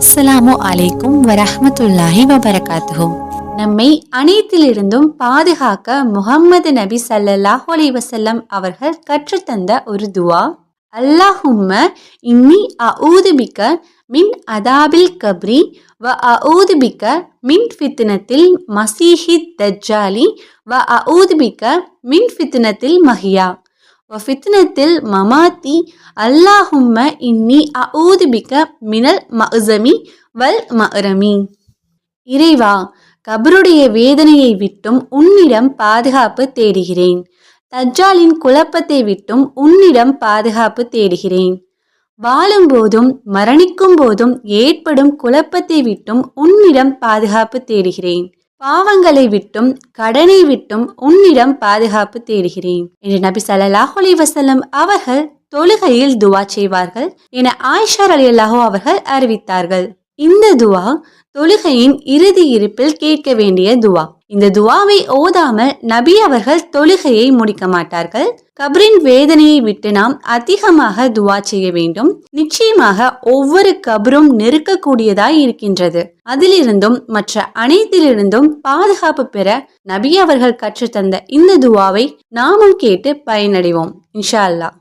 அஸ்ஸலாமு அலைக்கும் வரஹ்மத்துல்லாஹி வபரகாத்துஹு. நம்மை அனைத்திலிருந்தும் பாதுகாக்க முஹம்மது நபி ஸல்லல்லாஹு அலைஹி அவர்கள் கற்றுத்தந்த ஒரு துவா. அல்லாஹும்ம இன்னி அஊது மின் அதாபில் கப்ரி வ அஊது மின் ஃபித்னத்தில் மசீஹி தஜ்ஜாலி வ அஊது மின் ஃபித்னத்தில் மஹியா. வ ஃபித்னத்தில் மமாத்தி அல்லாஹும்ம இன்னி அஊதுபிக்க மினல் மஅசமி வல் மஹரமி இறைவா கபருடைய வேதனையை விட்டும் உன்னிடம் பாதுகாப்பு தேடுகிறேன். தஜ்ஜாலின் குழப்பத்தை விட்டும் உன்னிடம் பாதுகாப்பு தேடுகிறேன். வாழும்போதும் மரணிக்கும் போதும் ஏற்படும் குழப்பத்தை விட்டும் உன்னிடம் பாதுகாப்பு தேடுகிறேன். பாவங்களை விட்டும் கடனை விட்டும் உன்னிடம் பாதுகாப்பு தேடுகிறேன். என்று நபி சல்லாஹ் அலைஹி வஸல்லம் அவர்கள் தொழுகையில் துவா செய்வார்கள் என ஆயிஷார் அலி அல்லாஹோ அவர்கள் அறிவித்தார்கள். இந்த துவா தொழுகையின் இறுதி இருப்பில் கேட்க வேண்டிய துவா. இந்த துவாவை ஓதாமல் நபி அவர்கள் தொழுகையை முடிக்க மாட்டார்கள். கபரின் வேதனையை விட்டு நாம் அதிகமாக துவா செய்ய வேண்டும். நிச்சயமாக ஒவ்வொரு கபரும் நெருக்கக்கூடியதாய் இருக்கின்றது. அதிலிருந்தும் மற்ற அனைத்திலிருந்தும் பாதுகாப்பு பெற நபி அவர்கள் கற்றுத்தந்த இந்த துவாவை நாமும் கேட்டு பயனடைவோம். இன்ஷா அல்லாஹ்.